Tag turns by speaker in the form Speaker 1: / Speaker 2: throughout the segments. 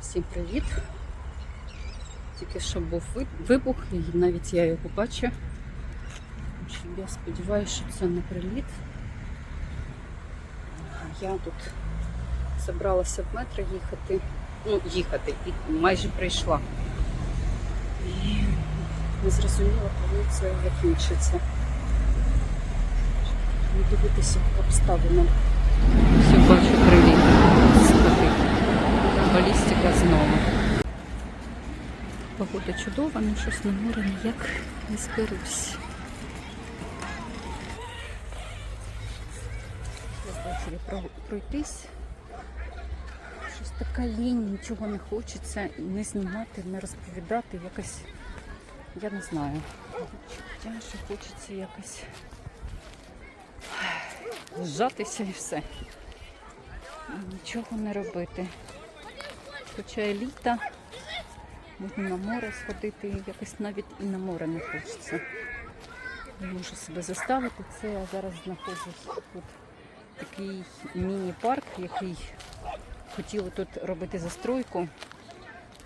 Speaker 1: Всім привіт! Тільки що був вибух, і навіть я його бачу. Я сподіваюся, що це не приліт. Я тут зібралася в метро їхати. Ну, їхати, і майже прийшла. І не зрозуміла, коли це закінчиться. Не дивитися обставинам. Все бачу. Балістика знову. Погода чудова, але щось на море ніяк не зберусь. Ввечері пройтись. Щось така лінь, нічого не хочеться не знімати, не розповідати. Якось, я не знаю. Відчуття, що хочеться якось зжатися і все. Нічого не робити. Хоча літа, можна на море сходити, якось навіть і на море не хочеться. Не можу себе заставити. Це я зараз знаходжусь тут такий міні-парк, який хотіли тут робити застройку,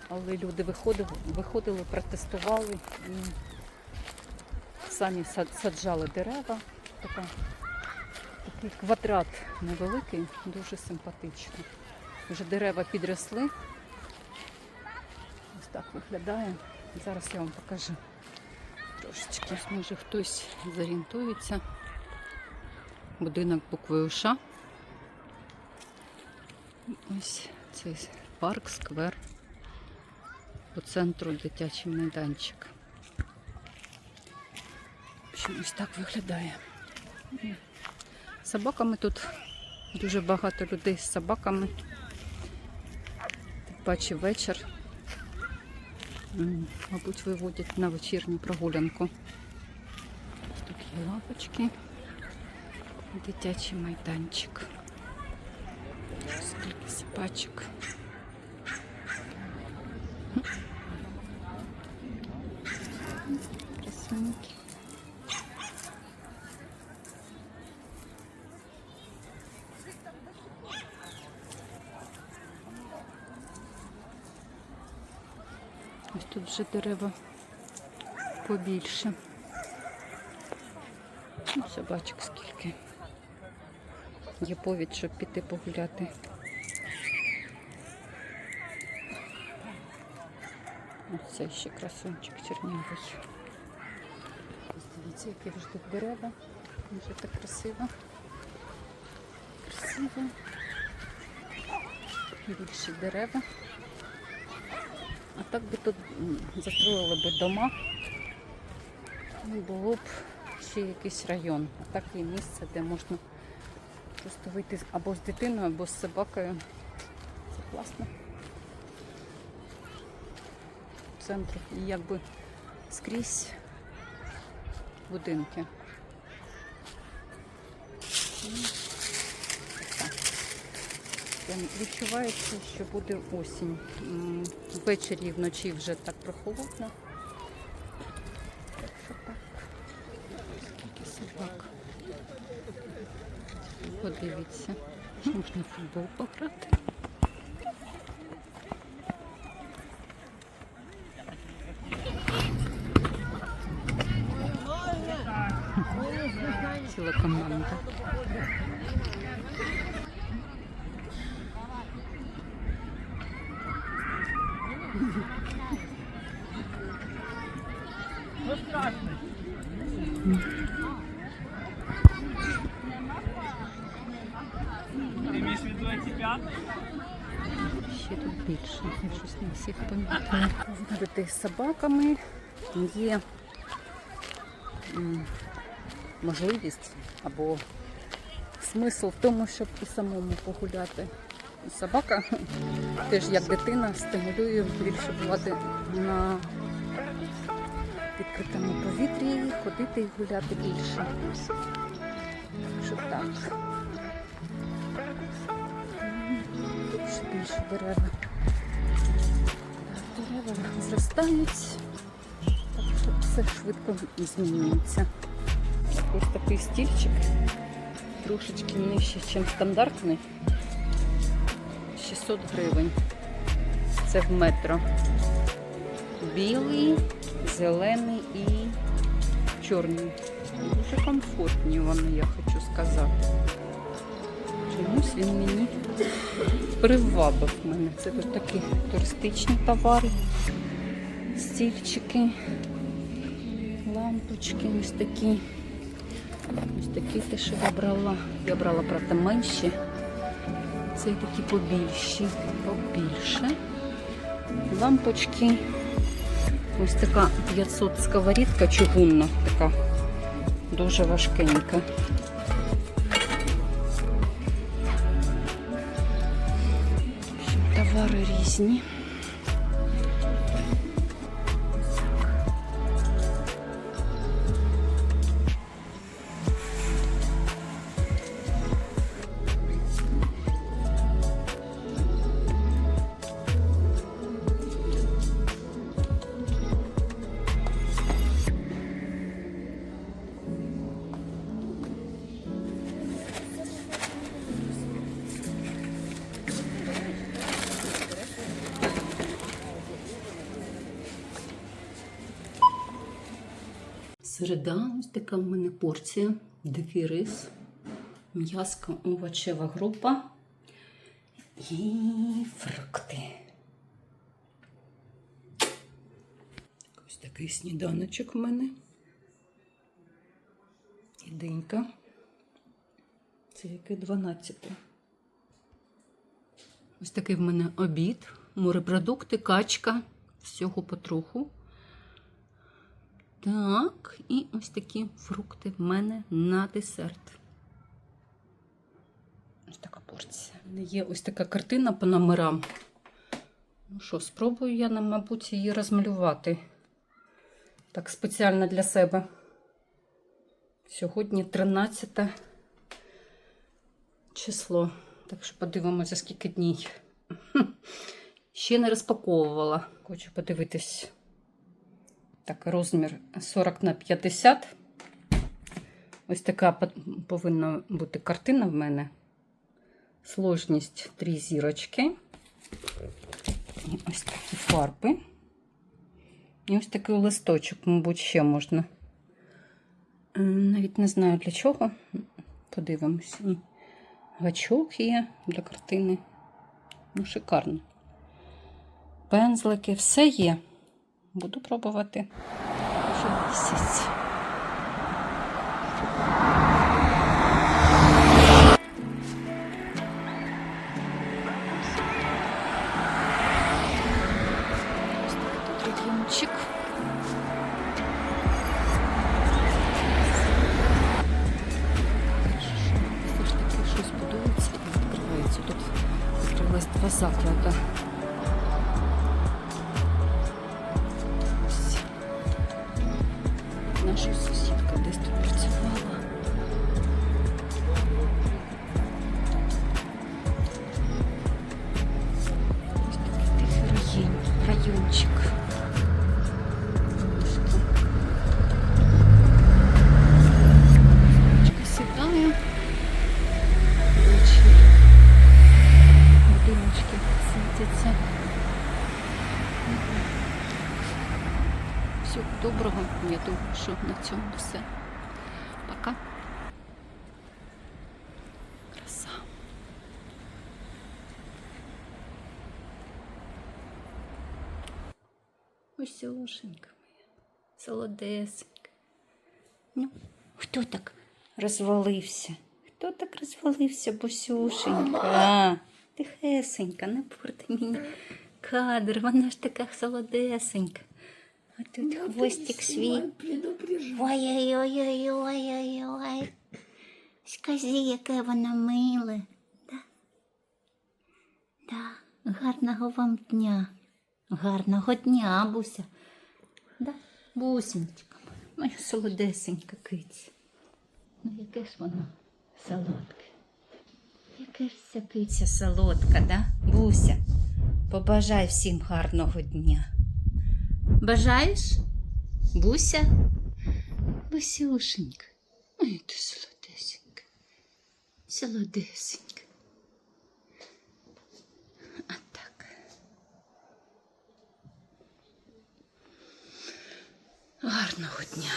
Speaker 1: але люди виходили, виходили протестували і самі саджали дерева. Така, такий квадрат невеликий, дуже симпатично. Вже дерева підросли. Так виглядає. Зараз я вам покажу трошечки. Може хтось зорієнтується. Будинок буквою Ш. Ось цей парк, сквер. По центру дитячий майданчик. В ось так виглядає. Собаками тут дуже багато людей з собаками. Тим паче вечір. Мабуть, виводять на вечірню прогулянку. Тут є лапочки, дитячий майданчик. Скільки собачок. Ось тут вже дерева побільше. Ну, собачок скільки. Є повід, щоб піти погуляти. Ось це ще красунчик чорнявий. Ось Дивіться, які вже тут дерева. Дуже так красиво. Красиво. Більші дерева. А так би тут застроїли би дома, було б ще якийсь район. А так є місце, де можна просто вийти або з дитиною, або з собакою. Це класно. В центрі. І якби скрізь будинки. Прям Відчувається, що буде осінь. Ввечері і вночі вже так прохолодно. Так що так. Скільки собак. Подивіться. Можна футбол пограти. Ціла команда.
Speaker 2: Ти маєш в виду?
Speaker 1: Ще тут більше. Я щось не всіх пам'ятаю. З собаками є можливість або смисл в тому, щоб і самому погуляти. Собака теж як дитина стимулює більше бувати на відкритому повітрі, ходити і гуляти більше. Що так. Більше більше дерева. Дерева зростають, так що все швидко змінюється. Ось такий стільчик, трошечки нижче, ніж стандартний. 600 гривень. Це в метро. Білий, зелений і чорний. Дуже комфортні вони, я хочу сказати. Чомусь він мені привабив мене. Це тут такі туристичні товари, стільчики, лампочки ось такі. Ось такі те, що я брала. Я брала, правда, менші. Це такі побільші, побільше. Лампочки. Ось така 500 сковорідка чугунна, така дуже важкенька. Товари різні. Середа, ось така в мене порція. Дикий рис, м'яско, овочева група і фрукти. Ось такий сніданочок в мене. І денька. Це яке 12. Ось такий в мене обід, морепродукти, качка, всього потроху. Так, і ось такі фрукти в мене на десерт. Ось така порція. У мене Є ось така картина по номерам. Ну що, спробую я, мабуть, її розмалювати. Так, спеціально для себе. Сьогодні 13 число. Так що подивимося, скільки днів. Ще не розпаковувала. Хочу подивитись. Так, розмір 40 на 50. Ось така повинна бути картина в мене. Сложність 3 зірочки. І ось такі фарби. І ось такий листочок, мабуть, ще можна. Е, Навіть не знаю для чого. Подивимось. Гачок є для картини. Ну, шикарно. Пензлики, все є. Буду пробувати. Вже місяць. Доброго. Я думаю, що на цьому все. Пока. Краса. Ось моя. Солодесенька. Ну, хто так розвалився? Хто так розвалився, босюшенька? Тихесенька, не порти мені кадр, вона ж така солодесенька. А тут хвостик свій. Ой-ой-ой-ой-ой-ой-ой. Скажи, яке воно миле. Да? Да. Гарного вам дня. Гарного дня, Буся. Да? Бусінечка, моя солодесенька киця. Ну, яке ж воно солодке. Яке ж ця киця солодка, да? Буся, побажай всім гарного дня. Бажаєш? Буся? Бусюшенька. Ой, ти солодесенька. Солодесенька. А так. Гарного дня.